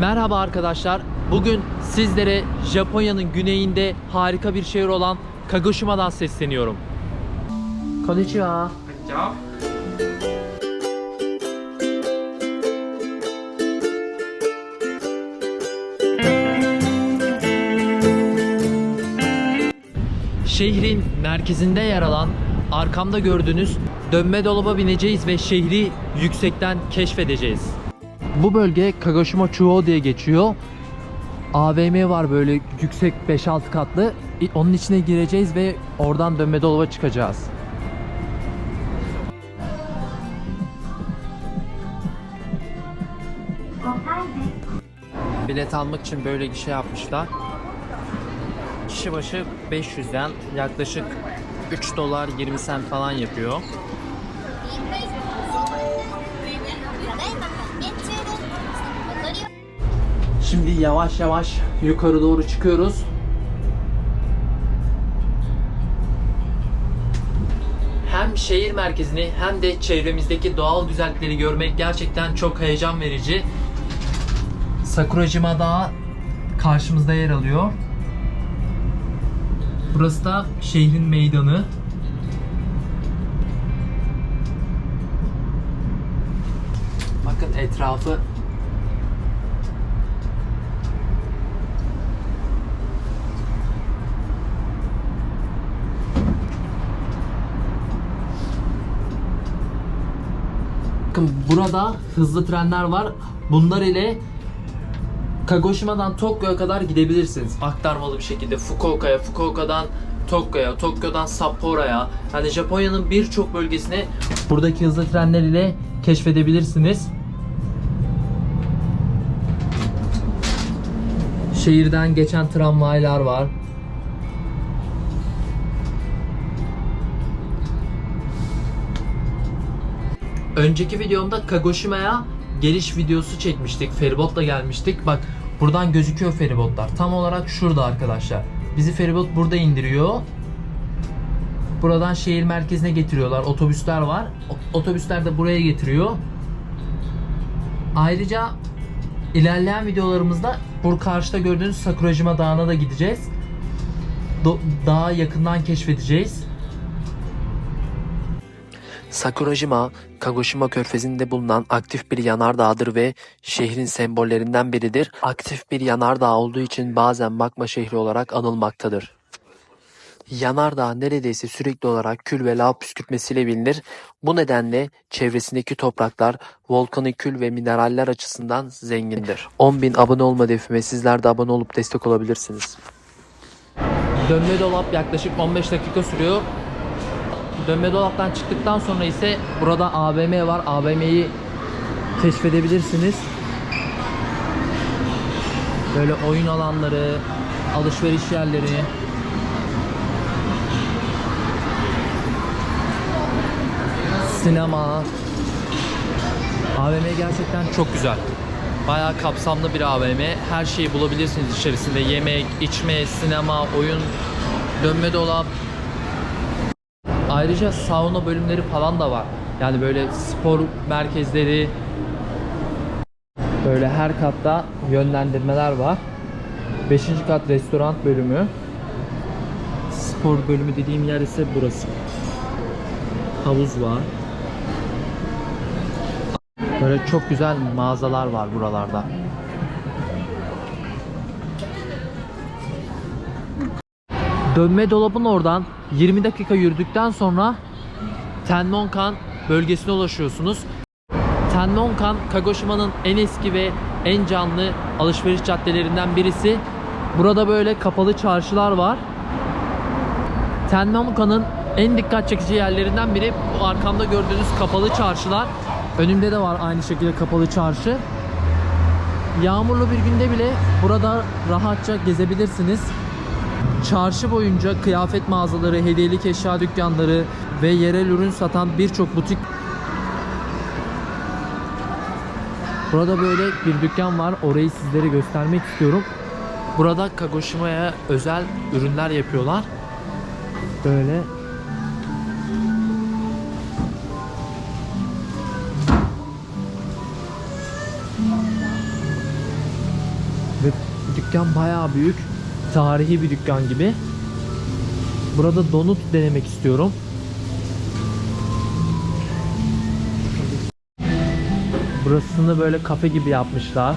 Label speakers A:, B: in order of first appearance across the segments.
A: Merhaba arkadaşlar. Bugün sizlere Japonya'nın güneyinde harika bir şehir olan Kagoshima'dan sesleniyorum. Konnichiwa. Şehrin merkezinde yer alan arkamda gördüğünüz dönme dolaba bineceğiz ve şehri yüksekten keşfedeceğiz. Bu bölge Kagoshima Chuo diye geçiyor. AVM var böyle yüksek 5-6 katlı. Onun içine gireceğiz ve oradan dönme dolaba çıkacağız. Bilet almak için böyle şey yapmışlar. Kişi başı 500'den yaklaşık 3 dolar 20 sent falan yapıyor. Şimdi yavaş yavaş yukarı doğru çıkıyoruz. Hem şehir merkezini hem de çevremizdeki doğal güzellikleri görmek gerçekten çok heyecan verici. Sakurajima Dağı karşımızda yer alıyor. Burası da şehrin meydanı. Bakın etrafı Bakın burada hızlı trenler var. Bunlar ile Kagoshima'dan Tokyo'ya kadar gidebilirsiniz. Aktarmalı bir şekilde Fukuoka'ya, Fukuoka'dan Tokyo'ya, Tokyo'dan Sapporo'ya. Yani Japonya'nın birçok bölgesini buradaki hızlı trenler ile keşfedebilirsiniz. Şehirden geçen tramvaylar var. Önceki videomda Kagoshima'ya geliş videosu çekmiştik. Feribotla gelmiştik. Bak buradan gözüküyor feribotlar. Tam olarak şurada arkadaşlar. Bizi feribot burada indiriyor. Buradan şehir merkezine getiriyorlar. Otobüsler var. Otobüsler de buraya getiriyor. Ayrıca ilerleyen videolarımızda bu karşıda gördüğünüz Sakurajima Dağı'na da gideceğiz. Do- dağı yakından keşfedeceğiz.
B: Sakurajima, Kagoshima körfezinde bulunan aktif bir yanardağdır ve şehrin sembollerinden biridir. Aktif bir yanardağ olduğu için bazen magma şehri olarak anılmaktadır. Yanardağ neredeyse sürekli olarak kül ve lav püskürtmesiyle bilinir. Bu nedenle çevresindeki topraklar volkanik kül ve mineraller açısından zengindir. 10.000 abone olma hedefime sizler de abone olup destek olabilirsiniz.
A: Dönme dolap yaklaşık 15 dakika sürüyor. Dönme dolaptan çıktıktan sonra ise burada AVM var. AVM'yi keşfedebilirsiniz. Böyle oyun alanları, alışveriş yerleri. Sinema. AVM gerçekten çok güzel. Bayağı kapsamlı bir AVM. Her şeyi bulabilirsiniz içerisinde. Yemek, içme, sinema, oyun, dönme dolap. Ayrıca sauna bölümleri falan da var. Yani böyle spor merkezleri. Böyle her katta yönlendirmeler var. 5. kat restoran bölümü. Spor bölümü dediğim yer ise burası. Havuz var. Böyle çok güzel mağazalar var buralarda. Dönme dolabın oradan 20 dakika yürüdükten sonra Tennonkan bölgesine ulaşıyorsunuz. Tennonkan, Kagoshima'nın en eski ve en canlı alışveriş caddelerinden birisi. Burada böyle kapalı çarşılar var. Tennonkan'ın en dikkat çekici yerlerinden biri bu arkamda gördüğünüz kapalı çarşılar. Önümde de var aynı şekilde kapalı çarşı. Yağmurlu bir günde bile burada rahatça gezebilirsiniz. Çarşı boyunca kıyafet mağazaları, hediyelik eşya dükkanları ve yerel ürün satan birçok butik Burada böyle bir dükkan var. Orayı sizlere göstermek istiyorum. Burada Kagoshima'ya özel ürünler yapıyorlar. Böyle Ve dükkan bayağı büyük. Tarihi bir dükkan gibi. Burada donut denemek istiyorum. Burasını böyle kafe gibi yapmışlar.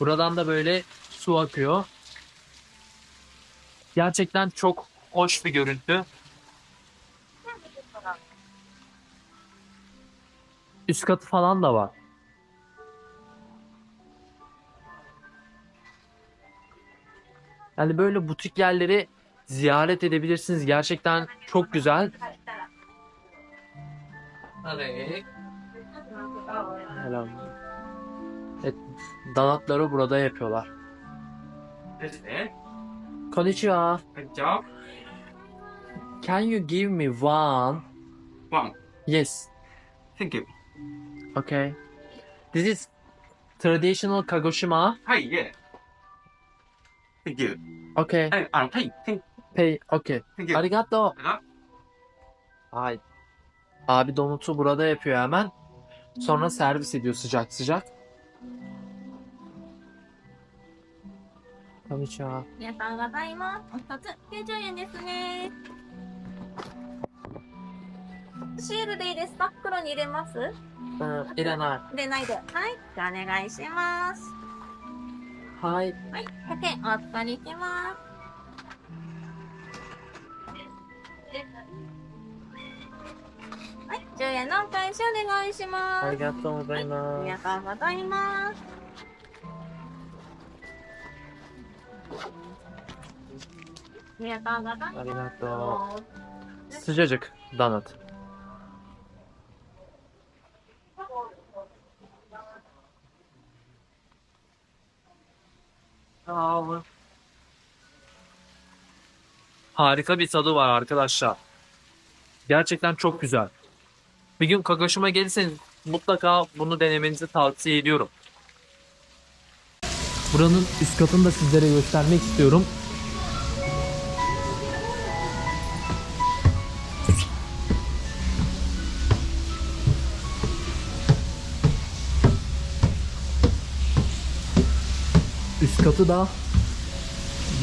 A: Buradan da böyle su akıyor. Gerçekten çok hoş bir görüntü. Üst katı falan da var. Yani böyle butik yerleri ziyaret edebilirsiniz. Gerçekten çok güzel. Selam. Evet, donatları burada yapıyorlar. Konnichiwa. Can you give me one?
C: One.
A: Yes.
C: Thank you.
A: Okay. This is traditional Kagoshima.
C: Hi, yeah. Thank you.
A: Okay.
C: はい、あの、はい、Thank
A: Pay. Okay.
C: thank you.
A: ありがと
C: あ
A: う。はい。Abi donutu burada yapıyor hemen. Sonra servis ediyor sıcak sıcak. Konnichiwa.
D: 皆さんがたいます。お一つ90円ですね。シールでいいですか袋に入れます
A: うん、いらな
D: 入れないで。はい。じゃあお願いします。
A: い。はい。
D: はい。100円お預かりします。はい。10円のお返しお願いします。
A: ありがとうござい
D: あり
A: ます。
D: がとうございます。ありがとうございます。
A: ありがとう。Sıcacık donut. Harika bir tadı var arkadaşlar. Gerçekten çok güzel. Bir gün Kagaşıma gelirseniz mutlaka bunu denemenizi tavsiye ediyorum. Buranın üst katını da sizlere göstermek istiyorum. Katı da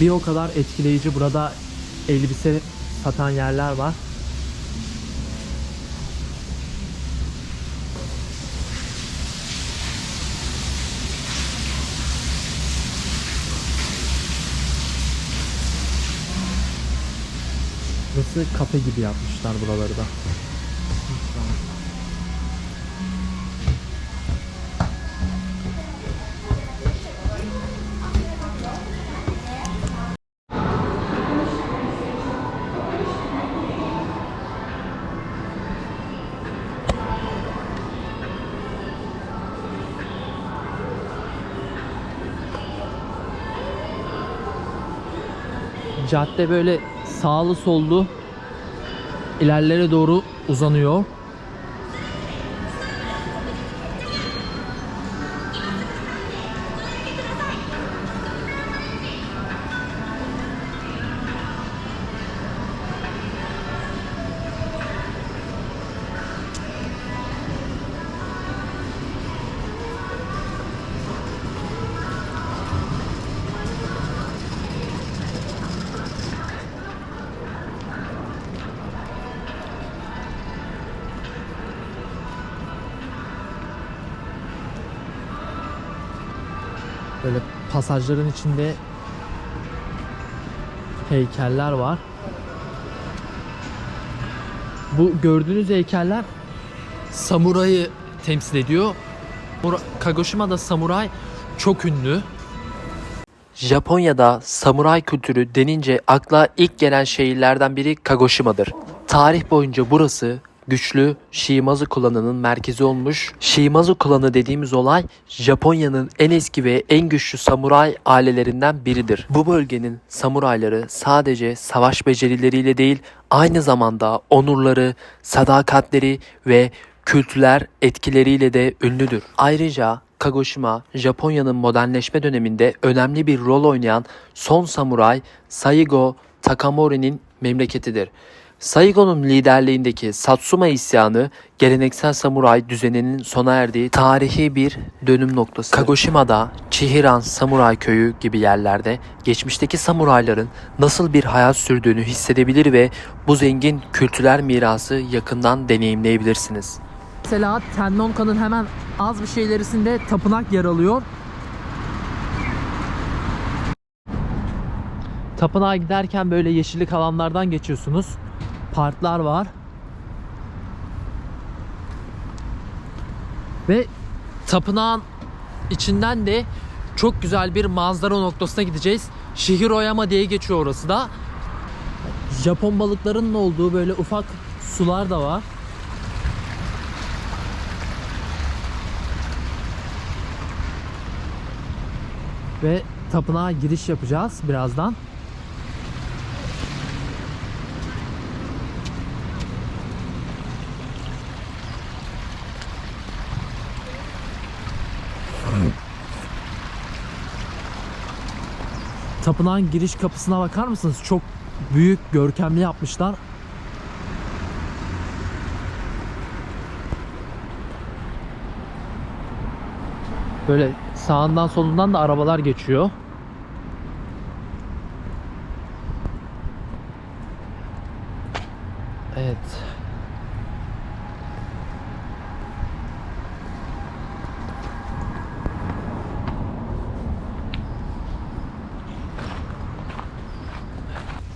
A: bir o kadar etkileyici. Burada elbise satan yerler var. Burası kafe gibi yapmışlar buraları da. Cadde böyle sağlı sollu ilerlere doğru uzanıyor. Böyle pasajların içinde heykeller var. Bu gördüğünüz heykeller samurayı temsil ediyor. Kagoshima'da samuray çok ünlü.
B: Japonya'da samuray kültürü denince akla ilk gelen şehirlerden biri Kagoshima'dır. Tarih boyunca burası güçlü Shimazu klanının merkezi olmuş. Shimazu klanı dediğimiz olay Japonya'nın en eski ve en güçlü samuray ailelerinden biridir. Bu bölgenin samurayları sadece savaş becerileriyle değil aynı zamanda onurları, sadakatleri ve kültürel etkileriyle de ünlüdür. Ayrıca Kagoshima, Japonya'nın modernleşme döneminde önemli bir rol oynayan son samuray Saigo Takamori'nin memleketidir. Saigon'un liderliğindeki Satsuma isyanı geleneksel samuray düzeninin sona erdiği tarihi bir dönüm noktası. Kagoshima'da Chihiran Samuray Köyü gibi yerlerde geçmişteki samurayların nasıl bir hayat sürdüğünü hissedebilir ve bu zengin kültürel mirası yakından deneyimleyebilirsiniz.
A: Mesela Tennonka'nın hemen az bir şey ilerisinde tapınak yer alıyor. Tapınağa giderken böyle yeşillik alanlardan geçiyorsunuz. Parklar var. Ve tapınağın içinden de çok güzel bir manzara noktasına gideceğiz. Shihiroyama diye geçiyor orası da. Japon balıklarının olduğu böyle ufak sular da var. Ve tapınağa giriş yapacağız birazdan. Tapınağın giriş kapısına bakar mısınız? Çok büyük, görkemli yapmışlar. Böyle sağından solundan da arabalar geçiyor. Evet.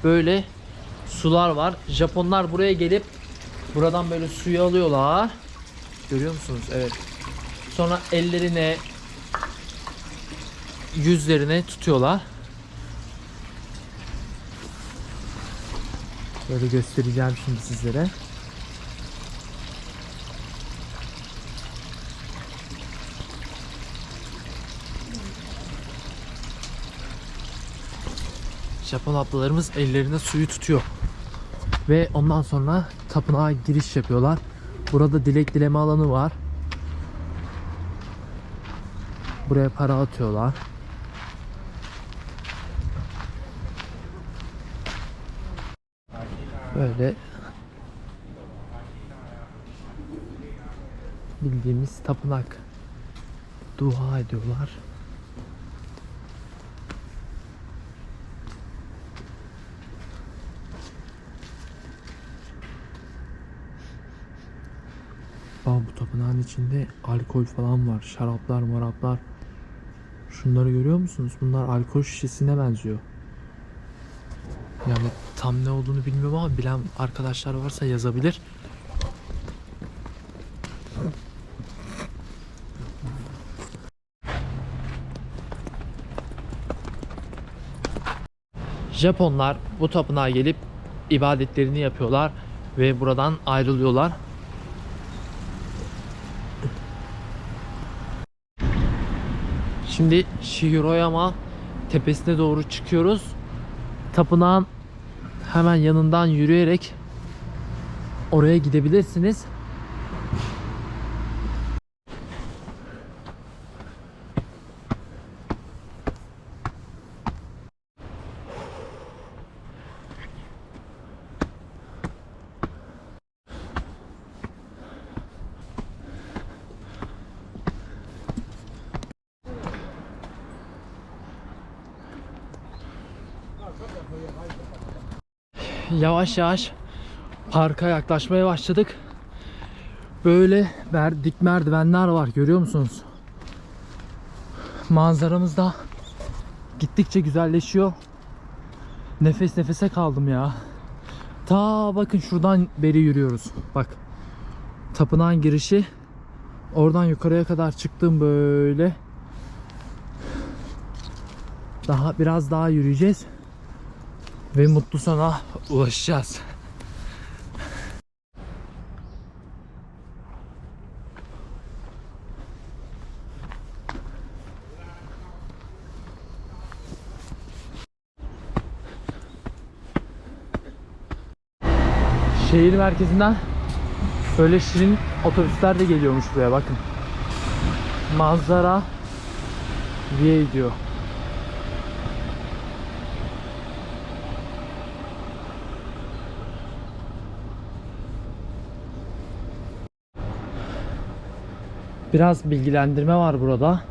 A: Böyle sular var. Japonlar buraya gelip buradan böyle suyu alıyorlar. Görüyor musunuz? Evet. Sonra ellerine yüzlerine tutuyorlar. Böyle göstereceğim şimdi sizlere. Japon ablalarımız ellerine suyu tutuyor. Ve ondan sonra tapınağa giriş yapıyorlar. Burada dilek dileme alanı var. Buraya para atıyorlar. Böyle bildiğimiz tapınak dua ediyorlar. Bu tapınağın içinde alkol falan var. Şaraplar, maraplar. Şunları görüyor musunuz? Bunlar alkol şişesine benziyor. Yani tam ne olduğunu bilmiyorum ama bilen arkadaşlar varsa yazabilir. Japonlar bu tapınağa gelip ibadetlerini yapıyorlar ve buradan ayrılıyorlar. Şimdi Shihiroyama tepesine doğru çıkıyoruz. Tapınağın hemen yanından yürüyerek oraya gidebilirsiniz. Yavaş yavaş parka yaklaşmaya başladık. Böyle dik merdivenler var görüyor musunuz? Manzaramız da gittikçe güzelleşiyor. Nefes nefese kaldım ya. Ta bakın şuradan beri yürüyoruz. Bak. Tapınağın girişi. Oradan yukarıya kadar çıktım böyle. Daha biraz daha yürüyeceğiz ve mutlu sona ulaşacağız. Şehir merkezinden böyle şirin otobüsler de geliyormuş buraya bakın. Manzara diye diyor. Biraz bilgilendirme var burada.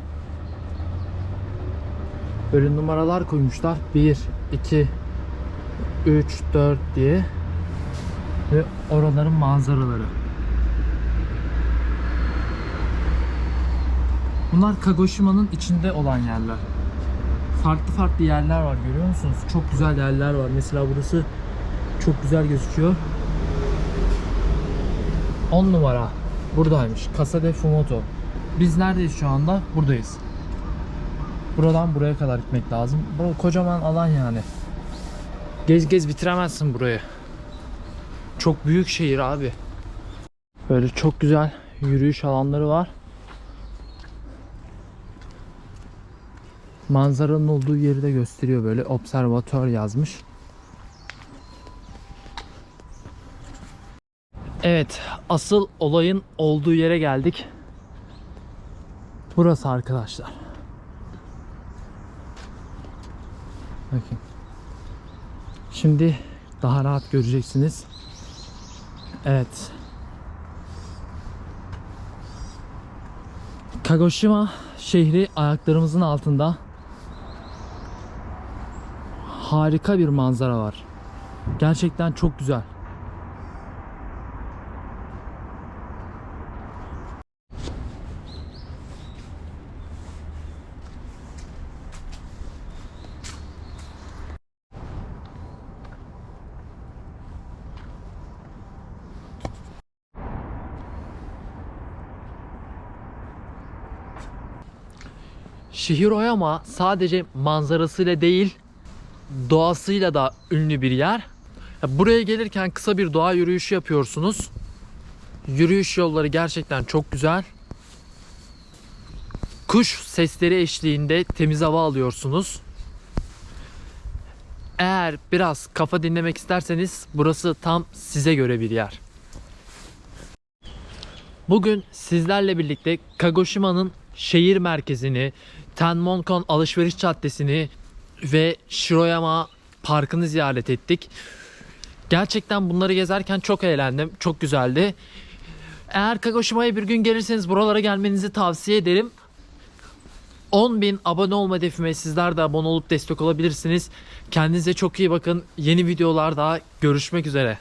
A: Böyle numaralar koymuşlar. 1, 2, 3, 4 diye. Ve oraların manzaraları. Bunlar Kagoshima'nın içinde olan yerler. Farklı farklı yerler var görüyor musunuz? Çok güzel yerler var. Mesela burası çok güzel gözüküyor. 10 numara. Buradaymış. Casa de Fumoto. Biz neredeyiz şu anda? Buradayız. Buradan buraya kadar gitmek lazım. Bu kocaman alan yani. Gez gez bitiremezsin burayı. Çok büyük şehir abi. Böyle çok güzel yürüyüş alanları var. Manzaranın olduğu yeri de gösteriyor böyle. Observatör yazmış. Evet, asıl olayın olduğu yere geldik. Burası arkadaşlar. Bakın. Şimdi daha rahat göreceksiniz. Evet. Kagoshima şehri ayaklarımızın altında. Harika bir manzara var. Gerçekten çok güzel. Şehir Oyama sadece manzarasıyla değil, doğasıyla da ünlü bir yer. Buraya gelirken kısa bir doğa yürüyüşü yapıyorsunuz. Yürüyüş yolları gerçekten çok güzel. Kuş sesleri eşliğinde temiz hava alıyorsunuz. Eğer biraz kafa dinlemek isterseniz burası tam size göre bir yer. Bugün sizlerle birlikte Kagoshima'nın şehir merkezini, Tenmonkon alışveriş caddesini ve Shiroyama parkını ziyaret ettik. Gerçekten bunları gezerken çok eğlendim. Çok güzeldi. Eğer Kagoshima'ya bir gün gelirseniz buralara gelmenizi tavsiye ederim. 10.000 abone olma hedefime sizler de abone olup destek olabilirsiniz. Kendinize çok iyi bakın. Yeni videolarda görüşmek üzere.